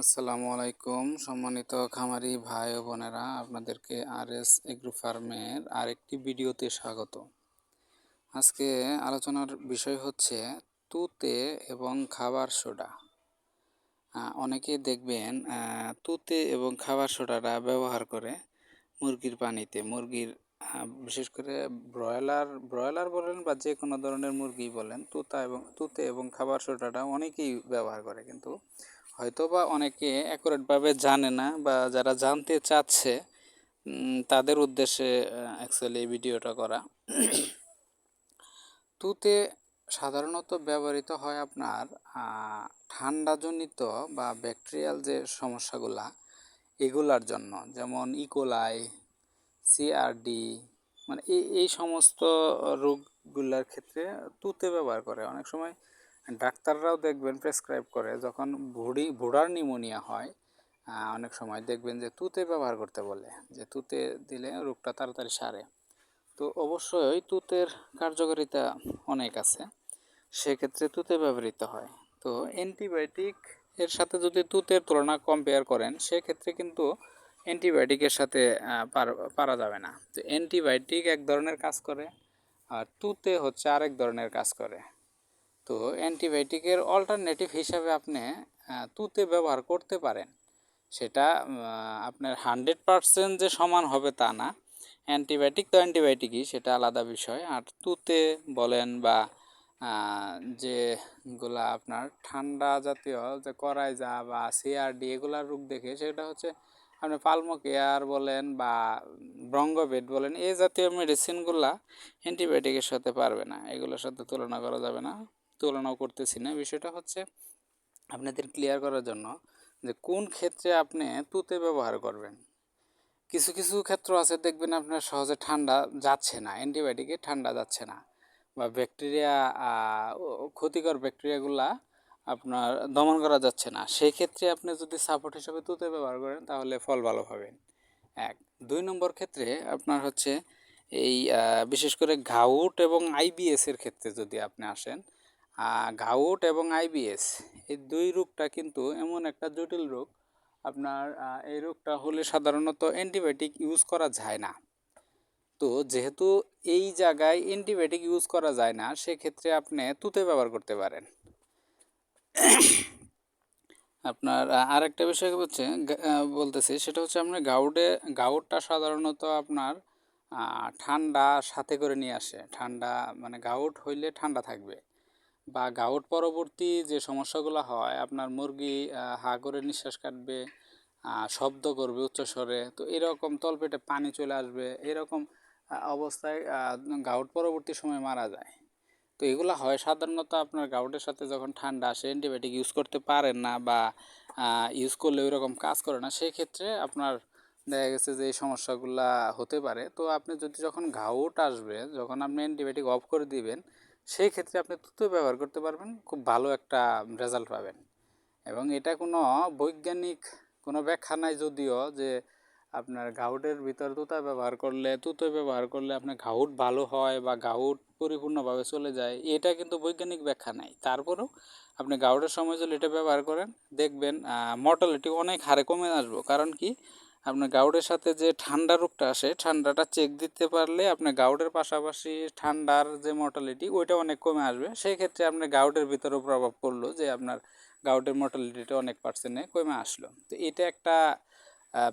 আসসালামু আলাইকুম। সম্মানিত খামারি ভাই ও বোনেরা, আপনাদেরকে আর এস এগ্রো ফার্মের আরেকটি ভিডিওতে স্বাগত। আজকে আলোচনার বিষয় হচ্ছে তুতে এবং খাবার সোডা। অনেকে দেখবেন তুতে এবং খাবার সোডাটা ব্যবহার করে মুরগির পানিতে। মুরগির বিশেষ করে ব্রয়লার ব্রয়লার বলেন বা যে কোনো ধরনের মুরগি বলেন, তুতা এবং, তুতে এবং খাবার সোডাটা অনেকেই ব্যবহার করে। কিন্তু হয়তো বা অনেকে অ্যাকুরেটভাবে জানে না বা যারা জানতে চাচ্ছে তাদের উদ্দেশ্যে অ্যাকচুয়ালি এই ভিডিওটা করা। তুতে সাধারণত ব্যবহৃত হয় আপনার ঠান্ডাজনিত বা ব্যাকটেরিয়াল যে সমস্যাগুলা, এগুলার জন্য। যেমন ইকোলাই সিআরডি মানে এই এই সমস্ত রোগগুলার ক্ষেত্রে তুতে ব্যবহার করে। অনেক সময় ডাক্তাররাও দেখবেন প্রেসক্রাইব করে যখন ভুড়ি, ভুড়ার নিউমোনিয়া হয় অনেক সময় দেখবেন যে তুতে ব্যবহার করতে বলে, যে তুতে দিলে রোগটা তাড়াতাড়ি সারে। তো অবশ্যই তুতের কার্যকারিতা অনেক আছে, সেক্ষেত্রে তুতে ব্যবহৃত হয়। তো অ্যান্টিবায়োটিক এর সাথে যদি তুতের তুলনা কম্পেয়ার করেন, সেক্ষেত্রে কিন্তু অ্যান্টিবায়োটিকের সাথে পার- পারা যাবে না। তো অ্যান্টিবায়োটিক এক ধরনের কাজ করে, আর তুতে হচ্ছে আরেক ধরনের কাজ করে। তো অ্যান্টিবায়োটিকের অল্টারনেটিভ হিসাবে আপনি তুতে ব্যবহার করতে পারেন। সেটা আপনার হান্ড্রেড পারসেন্ট যে সমান হবে তা না। অ্যান্টিবায়োটিক তো অ্যান্টিবায়োটিকই, সেটা আলাদা বিষয়। আর তুতে বলেন বা যেগুলা আপনার ঠান্ডা জাতীয় যে করাইজা বা সিআরডি এগুলার রোগ দেখে, সেটা হচ্ছে আপনি পালমো কেয়ার বলেন বা ব্রঙ্গবেড বলেন এই জাতীয় মেডিসিনগুলা অ্যান্টিবায়োটিকের সাথে পারবে না। এগুলোর সাথে তুলনা করা যাবে না। তুলনাও করতেছি না। বিষয়টা হচ্ছে আপনাদের ক্লিয়ার করার জন্য যে কোন ক্ষেত্রে আপনি তুতে ব্যবহার করবেন। কিছু কিছু ক্ষেত্র আছে, দেখবেন আপনার সহজে ঠান্ডা যাচ্ছে না অ্যান্টিবায়োটিকে ঠান্ডা যাচ্ছে না বা ব্যাকটেরিয়া ক্ষতিকর ব্যাকটেরিয়াগুলা আপনার দমন করা যাচ্ছে না। সেই ক্ষেত্রে আপনি যদি সাপোর্ট হিসাবে তুতে ব্যবহার করেন, তাহলে ফল ভালো পাবেন। এক। দুই নম্বর ক্ষেত্রে আপনার হচ্ছে এই বিশেষ করে ঘাউট এবং আইবিএসের ক্ষেত্রে যদি আপনি আসেন ঘাউট এবং আইবিএস এই দুই রোগটা কিন্তু এমন একটা জটিল রোগ। আপনার এই রোগটা হলে সাধারণত অ্যান্টিবায়োটিক ইউজ করা যায় না। তো যেহেতু এই জায়গায় অ্যান্টিবায়োটিক ইউজ করা যায় না, সেক্ষেত্রে আপনি তুতে ব্যবহার করতে পারেন। আপনার আরেকটা বিষয় হচ্ছে বলতেছি, সেটা হচ্ছে আপনার গাউডে গাউটটা সাধারণত আপনার ঠান্ডা সাথে করে নিয়ে আসে। ঠান্ডা মানে গাউট হইলে ঠান্ডা থাকবে। বা গাউট পরবর্তী যে সমস্যাগুলো হয়, আপনার মুরগি হা করে নিঃশ্বাস কাটবে শব্দ করবে উচ্চস্বরে তো এরকম তলপেটে পানি চলে আসবে, এরকম অবস্থায় গাউট পরবর্তী সময় মারা যায়। তো এগুলো হয় সাধারণত আপনার গাউটের সাথে যখন ঠান্ডা আসে অ্যান্টিবায়োটিক ইউজ করতে পারেন না বা ইউজ করলে ওইরকম কাজ করে না সেই ক্ষেত্রে আপনার দেখা গেছে যে এই সমস্যাগুলা হতে পারে। তো আপনি যদি যখন ঘাউট আসবে, যখন আপনি অ্যান্টিবায়োটিক অফ করে দিবেন সেই ক্ষেত্রে আপনি তুতো ব্যবহার করতে পারবেন, খুব ভালো একটা রেজাল্ট পাবেন। এবং এটা কোনো বৈজ্ঞানিক কোনো ব্যাখ্যা নাই যদিও যে আপনার ঘাউটের ভিতর তুতা ব্যবহার করলে, তুতো ব্যবহার করলে আপনার ঘাউট ভালো হয় বা ঘাউট পরিপূর্ণভাবে চলে যায়, এটা কিন্তু বৈজ্ঞানিক ব্যাখ্যা নাই। তারপরেও আপনি গাউটের সময় যদি এটা ব্যবহার করেন, দেখবেন মর্টালিটি অনেক হারে কমে আসব। কারণ কি? আপনার গাউডের সাথে যে ঠান্ডা রোগটা আসে, ঠান্ডাটা চেক দিতে পারলে আপনার গাউডের পাশাপাশি ঠান্ডার যে মর্টালিটি ওইটা অনেক কমে আসবে। সেই ক্ষেত্রে আপনার গাউডের ভিতরেও প্রভাব পড়ল যে আপনার গাউডের মর্টালিটিটা অনেক পার্সেন্টে কমে আসলো। তো এটা একটা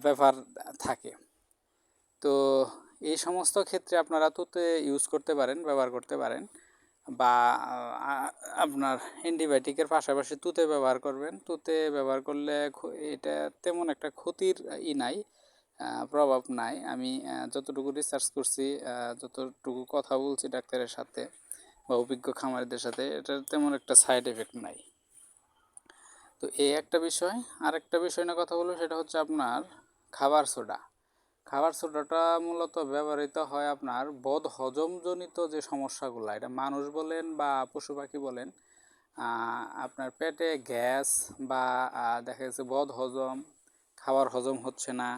ব্যাপার থাকে। তো এই সমস্ত ক্ষেত্রে আপনারা তুতে ইউজ করতে পারেন, ব্যবহার করতে পারেন। বা আপনার অ্যান্টিবায়োটিকের পাশাপাশি তুতে ব্যবহার করবেন। তুতে ব্যবহার করলে এটা তেমন একটা ক্ষতির ই নাই প্রভাব নাই। আমি যতটুকু রিসার্চ করছি যতটুকু কথা বলছি ডাক্তারের সাথে বা অভিজ্ঞ খামারিদের সাথে, এটার তেমন একটা সাইড এফেক্ট নাই। তো এই একটা বিষয় আর একটা বিষয় নিয়ে কথা বলব, সেটা হচ্ছে আপনার খাবার সোডা খাবার সোডাটা মূলত ব্যবহৃত হয় আপনার বদ হজমজনিত যে সমস্যাগুলো, এটা মানুষ বলেন বা পশু পাখি বলেন আপনার পেটে গ্যাস বা দেখা যাচ্ছে বদ হজম খাবার হজম হচ্ছে না,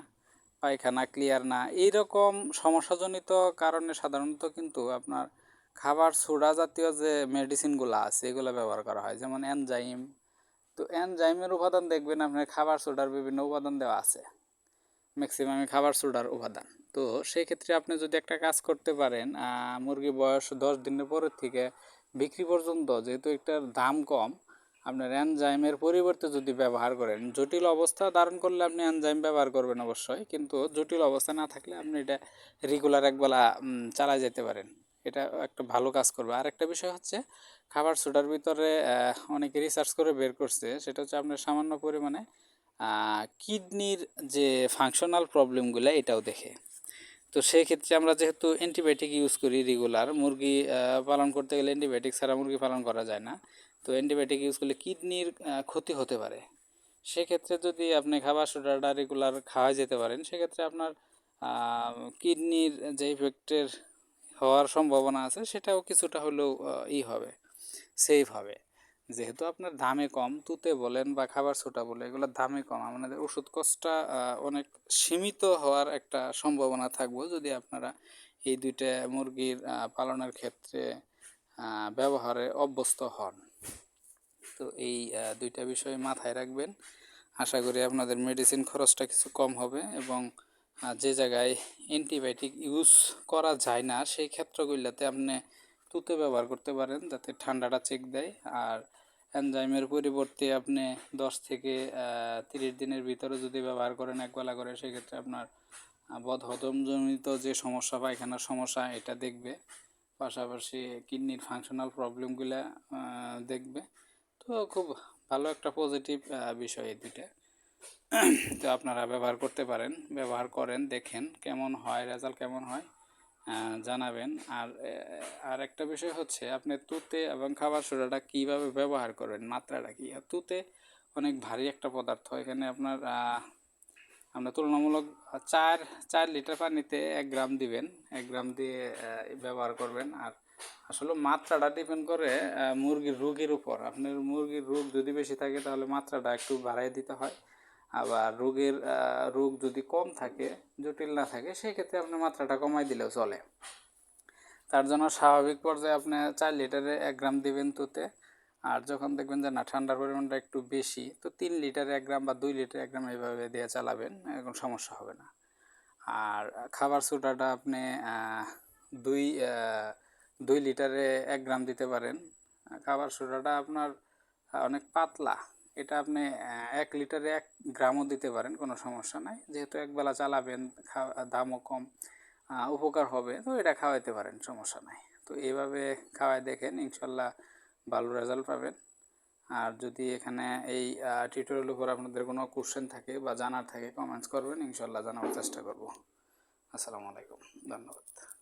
পায়খানা ক্লিয়ার না, এইরকম সমস্যাজনিত কারণে সাধারণত কিন্তু আপনার খাবার সোডা জাতীয় যে মেডিসিনগুলো আছে, এগুলো ব্যবহার করা হয়, যেমন এনজাইম তো এনজাইমের উপাদান দেখবেন আপনার খাবার সোডার বিভিন্ন উপাদান দেওয়া আছে। ম্যাক্সিমামই খাবার সোডার উপাদান। তো সেই ক্ষেত্রে আপনি যদি একটা কাজ করতে পারেন মুরগি বয়স দশ দিনের পরের থেকে বিক্রি পর্যন্ত যেহেতু এটার দাম কম আপনার এনজাইমের পরিবর্তে যদি ব্যবহার করেন, জটিল অবস্থা ধারণ করলে আপনি এনজাইম ব্যবহার করবেন অবশ্যই, কিন্তু জটিল অবস্থা না থাকলে আপনি এটা রেগুলার একবেলা চালায় যেতে পারেন। এটা একটা ভালো কাজ করবে। আর একটা বিষয় হচ্ছে, খাবার সোডার ভিতরে অনেকে রিসার্চ করে বের করছে, সেটা হচ্ছে আপনার সামান্য পরিমাণে কিডনির যে ফাংশনাল প্রবলেমগুলো এটাও দেখে। তো সেই ক্ষেত্রে আমরা যেহেতু অ্যান্টিবায়োটিক ইউজ করি রেগুলার মুরগি পালন করতে গেলে অ্যান্টিবায়োটিক ছাড়া মুরগি পালন করা যায় না। তো অ্যান্টিবায়োটিক ইউজ করলে কিডনির ক্ষতি হতে পারে। সেক্ষেত্রে যদি আপনি খাবার সোডাটা রেগুলার খাওয়া যেতে পারেন, সেক্ষেত্রে আপনার কিডনির যে ইফেক্টের হওয়ার সম্ভাবনা আছে, সেটাও কিছুটা হলেও ই হবে সেফ হবে। যেহেতু আপনার দামে কম, তুতে বলেন বা খাবার ছোটা বলে, এগুলোর দামে কম, আমাদের ওষুধ কষ্টটা অনেক সীমিত হওয়ার একটা সম্ভাবনা থাকবে যদি আপনারা এই দুইটা মুরগির পালনের ক্ষেত্রে ব্যবহারে অভ্যস্ত হন। তো এই দুইটা বিষয় মাথায় রাখবেন। আশা করি আপনাদের মেডিসিন খরচটা কিছু কম হবে এবং যে জায়গায় অ্যান্টিবায়োটিক ইউজ করা যায় না, সেই ক্ষেত্রগুলোতে আপনি তুতে ব্যবহার করতে পারেন যাতে ঠান্ডাটা চেক দেয়। আর এনজাইমের পরিবর্তে আপনি দশ থেকে তিরিশ দিনের ভিতরে যদি ব্যবহার করেন একবেলা করে, সেক্ষেত্রে আপনার বদহজমজনিত যে সমস্যা, পায়খানার সমস্যা, এটা দেখবে। পাশাপাশি কিডনির ফাংশনাল প্রবলেমগুলো দেখবে। তো খুব ভালো একটা পজিটিভ বিষয় এই দুইটা। তো আপনারা ব্যবহার করতে পারেন, ব্যবহার করেন, দেখেন কেমন হয় রেজাল্ট কেমন হয়। জানাবেন। আর আর একটা বিষয় হচ্ছে, আপনি তুতে এবং খাবার সোডাটা কীভাবে ব্যবহার করবেন, মাত্রাটা কী? আর তুতে অনেক ভারী একটা পদার্থ। এখানে আপনার আমরা তুলনামূলক চার চার লিটার পানিতে এক গ্রাম দিবেন। এক গ্রাম দিয়ে ব্যবহার করবেন। আর আসলে মাত্রাটা ডিপেন্ড করে মুরগির রোগের উপর। আপনার মুরগির রোগ যদি বেশি থাকে, তাহলে মাত্রাটা একটু বাড়াই দিতে হয়। আবার রোগের রোগ যদি কম থাকে, জটিল না থাকে সেই ক্ষেত্রে আপনি মাত্রাটা কমাই দিলেও চলে। তার জন্য স্বাভাবিক পর্যায়ে আপনি চার লিটারে এক গ্রাম দেবেন তুতে। আর যখন দেখবেন যে না, ঠান্ডার পরিমাণটা একটু বেশি, তো তিন লিটারে এক গ্রাম বা দুই লিটার এক গ্রাম এইভাবে দিয়ে চালাবেন, এখন সমস্যা হবে না। আর খাবার সোডাটা আপনি দুই দুই লিটারে এক গ্রাম দিতে পারেন। খাবার সোডাটা আপনার অনেক পাতলা এটা আপনি এক লিটারে এক গ্রামও দিতে পারেন, কোনো সমস্যা নাই। যেহেতু একবেলা চালাবেন খা- দামও কম উপকার হবে, তো এটা খাওয়াইতে পারেন, সমস্যা নাই। তো এইভাবে খাওয়াই দেখেন, ইনশাল্লাহ ভালো রেজাল্ট পাবেন। আর যদি এখানে এই টিউটোরিয়াল উপর আপনাদের কোনো কোশ্চেন থাকে বা জানার থাকে কমেন্টস করবেন, ইনশাল্লাহ জানার চেষ্টা করব। আসসালামু আলাইকুম, ধন্যবাদ।